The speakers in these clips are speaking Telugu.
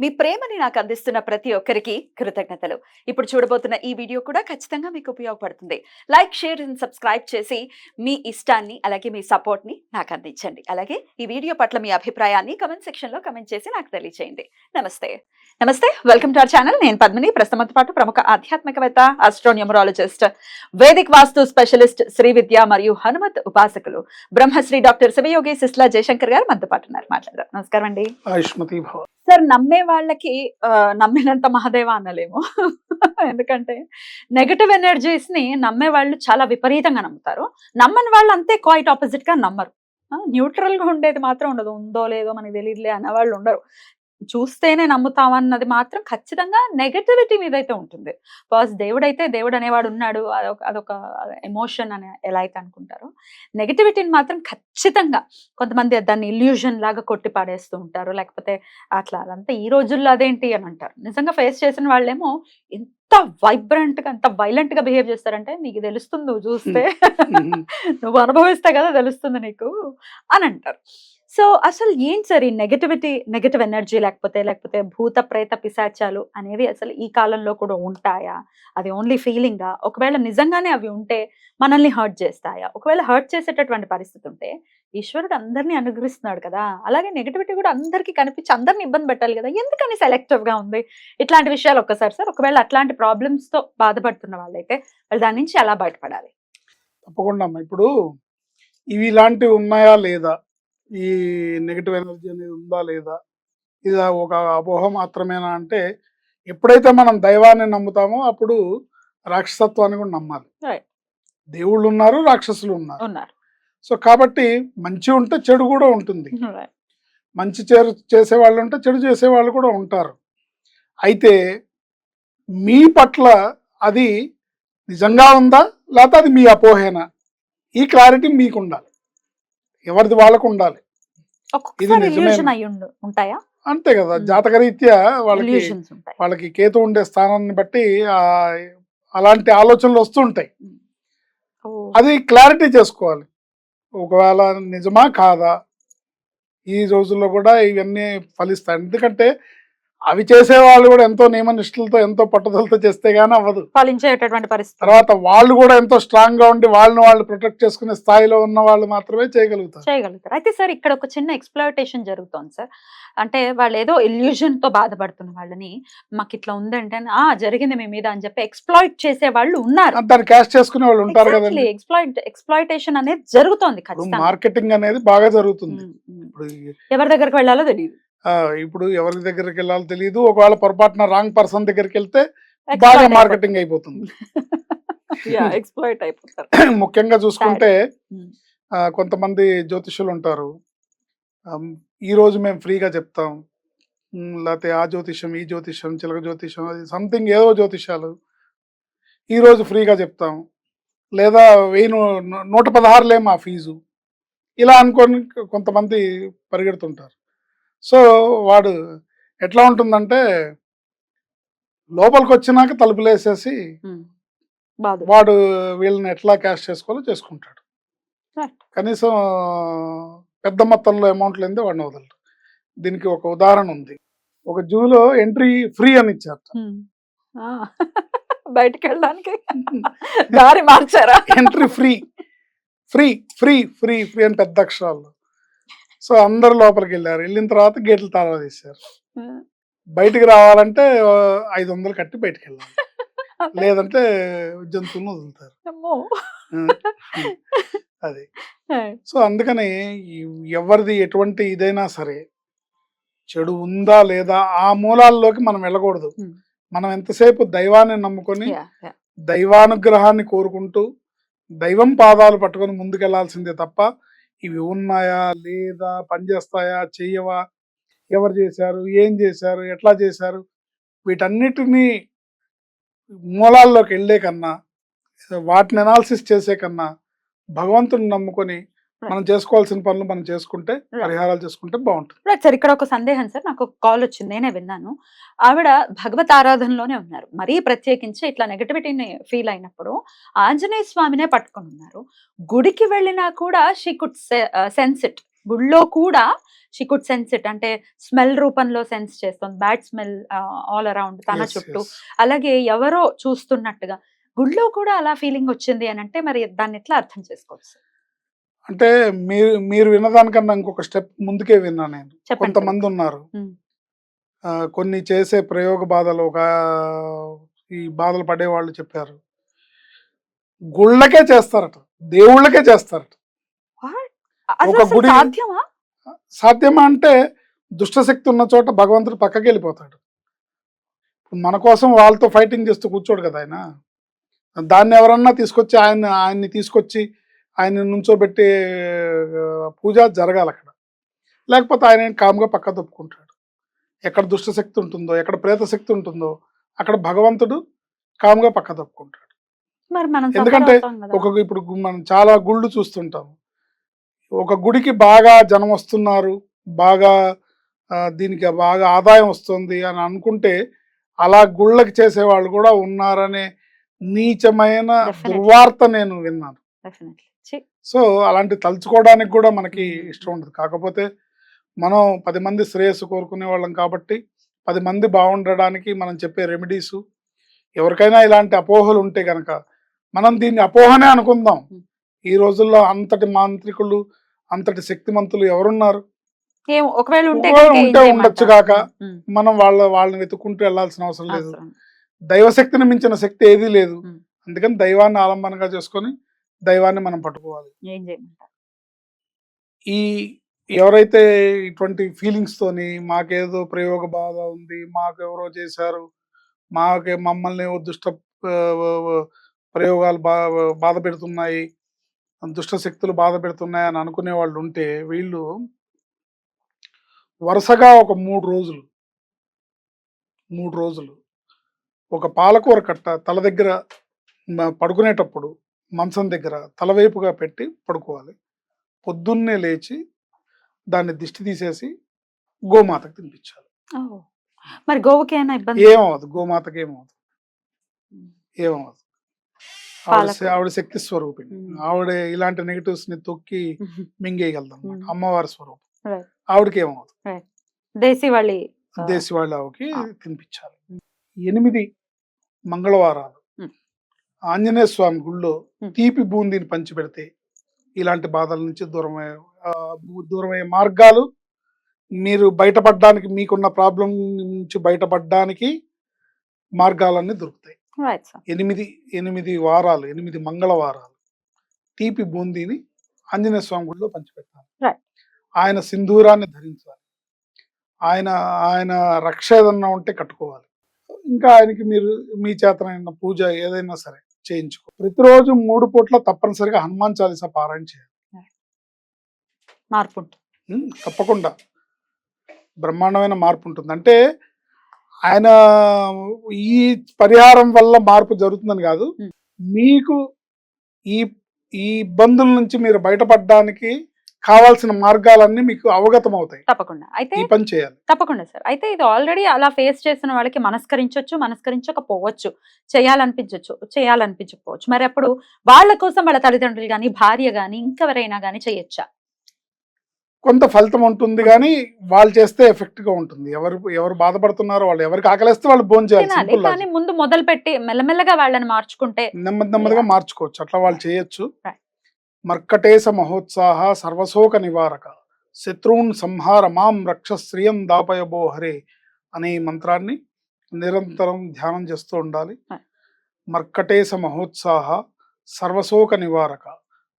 మీ ప్రేమని నాకు అందిస్తున్న ప్రతి ఒక్కరికి కృతజ్ఞతలు. ఇప్పుడు చూడబోతున్న ఈ వీడియో కూడా ఖచ్చితంగా మీకు ఉపయోగపడుతుంది. లైక్ షేర్ అండ్ సబ్స్క్రైబ్ చేసి మీ ఇష్టాన్ని అలాగే మీ సపోర్ట్ని నాకు అందించండి. అలాగే ఈ వీడియో పట్ల మీ అభిప్రాయాన్ని కమెంట్ సెక్షన్లో కమెంట్ చేసి నాకు తెలియజేయండి నమస్తే. నమస్తే. Welcome to our channel. నేను పద్మిని. ప్రస్తుతంతో పాటు ప్రముఖ ఆధ్యాత్మికవేత్త astronumerologist Vedic vastu specialist Shri Vidya మరియు హనుమత్ ఉపాసకులు బ్రహ్మశ్రీ డాక్టర్ శివయోగి సిస్లా జయశంకర్ గారు మనతో పాటు ఉన్నారు. మాట్లాడదాం. నమస్కారం అండి. సార్ నమ్మే వాళ్ళకి నమ్మినంత మహాదేవ అనలేము. ఎందుకంటే నెగటివ్ ఎనర్జీస్ని నమ్మే వాళ్ళు చాలా విపరీతంగా నమ్ముతారు. నమ్మని వాళ్ళు అంతే క్వైట్ ఆపోజిట్గా నమ్మరు. న్యూట్రల్గా ఉండేది మాత్రం ఉండదు. ఉందో లేదో మనకి తెలియదులే అన్న వాళ్ళు ఉండరు. చూస్తేనే నమ్ముతామన్నది మాత్రం ఖచ్చితంగా నెగటివిటీ మీద అయితే ఉంటుంది. బికాస్ దేవుడైతే దేవుడు అనేవాడు ఉన్నాడు. అదొక అదొక ఎమోషన్ అని ఎలా అయితే అనుకుంటారో. నెగటివిటీని మాత్రం ఖచ్చితంగా కొంతమంది దాన్ని ఇల్యూజన్ లాగా కొట్టి పాడేస్తూ ఉంటారు. లేకపోతే అట్లా అదంతా ఈ రోజుల్లో అదేంటి అని అంటారు. నిజంగా ఫేస్ చేసిన వాళ్ళేమో ఎంత వైబ్రెంట్గా ఎంత వైలెంట్గా బిహేవ్ చేస్తారంటే నీకు తెలుస్తుంది నువ్వు చూస్తే నువ్వు అనుభవిస్తే కదా తెలుస్తుంది నీకు అని అంటారు. సో అసలు ఏంటి సార్ ఈ నెగటివిటీ నెగటివ్ ఎనర్జీ లేకపోతే లేకపోతే భూత ప్రేత పిశాచాలు అనేవి అసలు ఈ కాలంలో కూడా ఉంటాయా? అది ఓన్లీ ఫీలింగా ఒకవేళ నిజంగానే అవి ఉంటే మనల్ని హర్ట్ చేస్తాయా? ఒకవేళ హర్ట్ చేసేటటువంటి పరిస్థితి ఉంటే ఈశ్వరుడు అందరినీ అనుగ్రహిస్తున్నాడు కదా? అలాగే నెగటివిటీ కూడా అందరికీ కనిపించి అందరిని ఇబ్బంది పెట్టాలి కదా? ఎందుకని సెలెక్టివ్గా ఉంది? ఇట్లాంటి విషయాలు ఒక్కసారి సార్ ఒకవేళ అట్లాంటి ప్రాబ్లమ్స్తో బాధపడుతున్న వాళ్ళైతే వాళ్ళు దాని నుంచి ఎలా బయటపడాలి? తప్పకుండా ఇప్పుడు ఇవి ఇలాంటివి ఉన్నాయా లేదా? ఈ నెగిటివ్ ఎనర్జీ అనేది ఉందా లేదా? ఇది ఒక అపోహ మాత్రమేనా అంటే ఎప్పుడైతే మనం దైవాన్ని నమ్ముతామో అప్పుడు రాక్షసత్వాన్ని కూడా నమ్మాలి. దేవుళ్ళు ఉన్నారు రాక్షసులు ఉన్నారు. సో కాబట్టి మంచి ఉంటే చెడు కూడా ఉంటుంది. మంచి చేరు చేసే వాళ్ళు ఉంటే చెడు చేసే వాళ్ళు కూడా ఉంటారు. అయితే మీ పట్ల అది నిజంగా ఉందా? లేకపోతే అది మీ అపోహేనా? ఈ క్లారిటీ మీకు ఉండాలి ఎవరిది వాళ్ళకు ఉండాలి ఉంటాయా? అంతే కదా. జాతకరీత్యా వాళ్ళకి వాళ్ళకి కేతు ఉండే స్థానాన్ని బట్టి అలాంటి ఆలోచనలు వస్తుంటాయి. అది క్లారిటీ చేసుకోవాలి. ఒకవేళ నిజమా కాదా? ఈ రోజుల్లో కూడా ఇవన్నీ ఫలిస్తాయి. ఎందుకంటే అవి చేసే వాళ్ళు కూడా ఎంతో నియమనిష్టలతో ఎంతో పట్టుదలతో చేస్తే గానీ అవ్వదు. ఫలించేటటువంటి పరిస్థితి. తర్వాత వాళ్ళు కూడా ఎంతో స్ట్రాంగ్గా ఉండి వాళ్ళని వాళ్ళు ప్రొటెక్ట్ చేసుకునే స్థాయిలో ఉన్న వాళ్ళు మాత్రమే చేయగలుగుతారు. చేయగలుగుతారు. అయితే సార్ ఇక్కడ ఒక చిన్న ఎక్స్ప్లోటేషన్ జరుగుతోంది సార్. అంటే వాళ్ళు ఏదో ఇల్యూజన్తో బాధపడుతున్న వాళ్ళని మాకు ఇట్లా ఉందంటే ఆ జరిగింది మీ మీద అని చెప్పి ఎక్స్ప్లాయిట్ చేసే వాళ్ళు ఉన్నారు. దాన్ని క్యాష్ చేసుకునే వాళ్ళు ఉంటారు కదండి. ఎక్స్ప్లాయిట్ ఎక్స్ప్లాయిటేషన్ అనేది జరుగుతోంది మార్కెటింగ్ అనేది బాగా జరుగుతుంది. ఎవరి దగ్గరికి వెళ్ళాలో తెలియదు ఇప్పుడు ఎవరి దగ్గరికి వెళ్ళాలో తెలియదు ఒకవేళ పొరపాటున రాంగ్ పర్సన్ దగ్గరికి వెళ్తే బాగా మార్కెటింగ్ అయిపోతుంది. ఎక్స్ప్లాయిట్ అయిపోతారు. ముఖ్యంగా చూసుకుంటే. ఆ, కొంతమంది జ్యోతిషులు ఉంటారు. ఈ రోజు మేము ఫ్రీగా చెప్తాం. లేకపోతే ఆ జ్యోతిషం ఈ జ్యోతిషం చిలక జ్యోతిషం అది సంథింగ్ ఏదో జ్యోతిషాలు ఈ రోజు ఫ్రీగా చెప్తాం. లేదా వెయ్యి నూట పదహారులే మా ఫీజు. ఇలా అనుకొని కొంతమంది పరిగెడుతుంటారు. సో వాడు ఎట్లా ఉంటుందంటే లోపలికి వచ్చినాక తలుపులేసేసి వాడు వీళ్ళని ఎట్లా క్యాష్ చేసుకోవాలో చేసుకుంటాడు. కనీసం పెద్ద మొత్తంలో అమౌంట్ లేదే వాడిని వదలరు దీనికి ఒక ఉదాహరణ ఉంది. ఒక జూలో ఎంట్రీ ఫ్రీ అని ఇచ్చారు. బయటికి వెళ్ళడానికి దారి మార్చారా? Entry free. Free free free free అని పెద్ద అక్షరాలు సో అందరు లోపలికి వెళ్ళారు వెళ్ళిన తర్వాత గేట్లు తాళా తీశారు. బయటికి రావాలంటే ఐదు వందలు కట్టి బయటికి వెళ్ళాలి లేదంటే జంతువులను వదులుతారు. అది సో అందుకని ఎవరిది ఎటువంటి ఇదైనా సరే చెడు ఉందా లేదా ఆ మూలాల్లోకి మనం వెళ్ళకూడదు. మనం ఎంతసేపు దైవాన్ని నమ్ముకొని. దైవానుగ్రహాన్ని కోరుకుంటూ దైవం పాదాలు పట్టుకొని ముందుకెళ్ళాల్సిందే తప్ప ఇవి ఉన్నాయా? లేదా పనిచేస్తాయా చెయ్యవా? ఎవరు చేశారు? ఏం చేశారు? ఎట్లా చేశారు? వీటన్నిటినీ మూలాల్లోకి వెళ్ళే కన్నా వాటిని అనాలిసిస్ చేసే కన్నా భగవంతుని నమ్ముకొని మనం చేసుకోవాల్సిన పనులు మనం చేసుకుంటే పరిహారాలు చేసుకుంటే బాగుంటుంది. రైట్ సార్ ఇక్కడ ఒక సందేహం సార్ నాకు ఒక కాల్ వచ్చింది నేనే విన్నాను. ఆవిడ భగవత్ ఆరాధనలోనే ఉన్నారు. మరీ ప్రత్యేకించి ఇట్లా నెగటివిటీని ఫీల్ అయినప్పుడు ఆంజనేయ స్వామినే పట్టుకొని ఉన్నారు. గుడికి వెళ్ళినా కూడా షీ కుడ్ సెన్స్ ఇట్ గుళ్ళో కూడా షీ కుడ్ సెన్స్ ఇట్ అంటే స్మెల్ రూపంలో సెన్స్ చేస్తుంది. బ్యాడ్ స్మెల్ ఆల్ అరౌండ్ తన చుట్టూ. అలాగే ఎవరో చూస్తున్నట్టుగా. గుళ్ళో కూడా అలా ఫీలింగ్ వచ్చింది అని అంటే మరి దాన్ని ఎట్లా అర్థం చేసుకోవచ్చు అంటే మీరు మీరు విన్నదానికన్నా ఇంకొక స్టెప్ ముందుకే విన్నా నేను. కొంతమంది ఉన్నారు కొన్ని చేసే ప్రయోగ బాధలు ఒక ఈ బాధలు పడే వాళ్ళు చెప్పారు. గుళ్ళకే చేస్తారట. దేవుళ్ళకే చేస్తారట. ఒక గుడి- సాధ్యమా? సాధ్యమా అంటే దుష్టశక్తి ఉన్న చోట భగవంతుడు పక్కకి వెళ్ళిపోతాడు మన కోసం వాళ్ళతో ఫైటింగ్ చేస్తూ కూర్చోడు కదా ఆయన. దాన్ని ఎవరన్నా తీసుకొచ్చి ఆయన ఆయన్ని తీసుకొచ్చి ఆయన నుంచోబెట్టి పూజ జరగాలి అక్కడ. లేకపోతే ఆయన కామ్గా పక్క తప్పుకుంటాడు. ఎక్కడ దుష్టశక్తి ఉంటుందో ఎక్కడ ప్రేత శక్తి ఉంటుందో అక్కడ భగవంతుడు కామ్గా పక్క తప్పుకుంటాడు. ఎందుకంటే. ఒక ఇప్పుడు మనం చాలా గుళ్ళు చూస్తుంటాం. ఒక గుడికి బాగా జనం వస్తున్నారు బాగా దీనికి బాగా ఆదాయం వస్తుంది అని అనుకుంటే అలా గుళ్ళకి చేసే వాళ్ళు కూడా ఉన్నారనే నీచమైన. దుర్వార్త నేను విన్నాను. సో అలాంటి తలుచుకోవడానికి కూడా మనకి ఇష్టం ఉండదు కాకపోతే మనం పది మంది శ్రేయస్సు కోరుకునే వాళ్ళం కాబట్టి పది మంది బాగుండడానికి మనం చెప్పే రెమెడీస్ ఎవరికైనా ఇలాంటి అపోహలు ఉంటే కనుక మనం దీన్ని అపోహనే అనుకుందాం ఈ రోజుల్లో అంతటి మాంత్రికులు అంతటి శక్తిమంతులు ఎవరున్నారు ఒకవేళ ఉంటే ఉండొచ్చు? కాక. మనం వాళ్ళ వాళ్ళని వెతుక్కుంటూ వెళ్ళాల్సిన అవసరం లేదు. దైవశక్తిని మించిన శక్తి ఏదీ లేదు. అందుకని దైవాన్ని ఆలంబనగా చేసుకొని దైవాన్ని మనం పట్టుకోవాలి. ఏం చేయమంటారు? ఈ ఎవరైతే ఇటువంటి ఫీలింగ్స్ తోని మాకేదో ప్రయోగ బాధ ఉంది మాకు ఎవరో చేశారు మాకే మమ్మల్ని దుష్ట ప్రయోగాలు బా బాధ పెడుతున్నాయి దుష్ట శక్తులు బాధ పెడుతున్నాయి అని అనుకునే వాళ్ళు ఉంటే వీళ్ళు వరుసగా ఒక మూడు రోజులు మూడు రోజులు ఒక పాలకూర కట్ట తల దగ్గర పడుకునేటప్పుడు మంచం దగ్గర తలవైపుగా పెట్టి పడుకోవాలి. పొద్దున్నే లేచి దాన్ని దిష్టి తీసేసి గోమాతకు తినిపించాలి. మరి గోవుకి ఇబ్బంది? ఏమవదు గోమాతకి ఏమవదు ఏమవదు ఆవిడ శక్తి స్వరూపిణి. ఆవిడ ఇలాంటి నెగటివ్స్ని తొక్కి మింగేయగలదు అనమాట. అమ్మవారి స్వరూపం. ఆవిడకి ఏమవదు దేశీ వాళ్ళి ఆ, దేశీ వాళ్ళ ఆవుకి. తినిపించాలి. ఎనిమిది మంగళవారాలు. ఆంజనేయ స్వామి గుళ్ళో. తీపి బూందీని పంచిపెడితే ఇలాంటి బాధల నుంచి దూరమయ్యే దూరమయ్యే మార్గాలు మీరు బయటపడడానికి మీకున్న ప్రాబ్లం నుంచి బయటపడడానికి మార్గాలన్నీ దొరుకుతాయి. ఎనిమిది ఎనిమిది వారాలు ఎనిమిది మంగళవారాలు తీపి బూందీని ఆంజనేయ స్వామి గుడిలో పంచిపెట్టాలి. ఆయన సింధూరాన్ని ధరించాలి. ఆయన ఆయన రక్ష ఏదన్నా ఉంటే కట్టుకోవాలి. ఇంకా ఆయనకి మీరు మీ చేతనైన పూజ ఏదైనా సరే చేయించుకో. ప్రతిరోజు మూడు పూట్ల తప్పనిసరిగా హనుమాన్ చాలీసా పారాయణ చేయాలి. మార్పు తప్పకుండా. బ్రహ్మాండమైన మార్పు ఉంటుంది అంటే ఆయన ఈ పరిహారం వల్ల మార్పు జరుగుతుందని కాదు. మీకు ఈ ఈ ఇబ్బందుల నుంచి మీరు బయటపడడానికి కావాల్సిన మార్గాలన్నీ మీకు అవగతం అవుతాయి తప్పకుండా. అయితే ఈ పని చేయాలి. తప్పకుండా సార్. అయితే ఇది ఆల్రెడీ అలా ఫేస్ చేసిన వాళ్ళకి మనస్కరించవచ్చు మనస్కరించకపోవచ్చు చేయాలనిపించవచ్చు చేయాలనిపించకపోవచ్చు. మరి అప్పుడు వాళ్ళ కోసం వాళ్ళ తల్లిదండ్రులు కానీ భార్య కానీ ఇంకెవరైనా కానీ చేయొచ్చా? కొంత ఫలితం ఉంటుంది కానీ వాళ్ళు చేస్తే ఎఫెక్ట్గా ఉంటుంది. ఎవరు ఎవరు బాధపడుతున్నారో వాళ్ళు ఎవరికి ఆకలిస్తే వాళ్ళు భోజనం చేయాలి. కానీ ముందు మొదలు పెట్టి మెల్లమెల్లగా వాళ్ళని మార్చుకుంటే నెమ్మది నెమ్మదిగా మార్చుకోవచ్చు. అట్లా వాళ్ళు చేయొచ్చు. మర్కటేశ మహోత్సాహ సర్వశోక నివారక శత్రువున్ సంహార మాం రక్ష శ్రియం దాపయబో హరే అనే మంత్రాన్ని నిరంతరం ధ్యానం చేస్తూ ఉండాలి. మర్కటేశ మహోత్సాహ సర్వశోక నివారక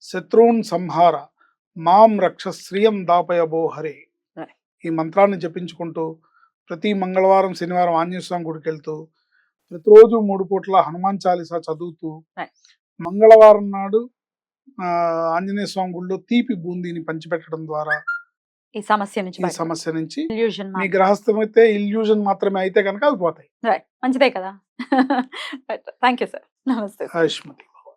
శత్రువున్ సంహార మాం రక్ష శ్రియం దాపయబో హరే. ఈ మంత్రాన్ని జపించుకుంటూ ప్రతి మంగళవారం శనివారం ఆంజనేయ స్వామి గుడికి వెళ్తూ ప్రతిరోజు మూడు పూట్ల హనుమాన్ చాలీసా చదువుతూ. మంగళవారం నాడు ఆంజనేయ స్వామి గుడిలో తీపి బూందీని పంచిపెట్టడం ద్వారా ఈ సమస్య నుంచి ఈ సమస్య నుంచి మీ గ్రహస్థం అయితే ఇల్యూజన్ మాత్రమే అయితే కనుక అవి పోతాయి. రైట్ మంచిదే కదా. థ్యాంక్ యూ సార్ నమస్తే. ఆయుష్మతి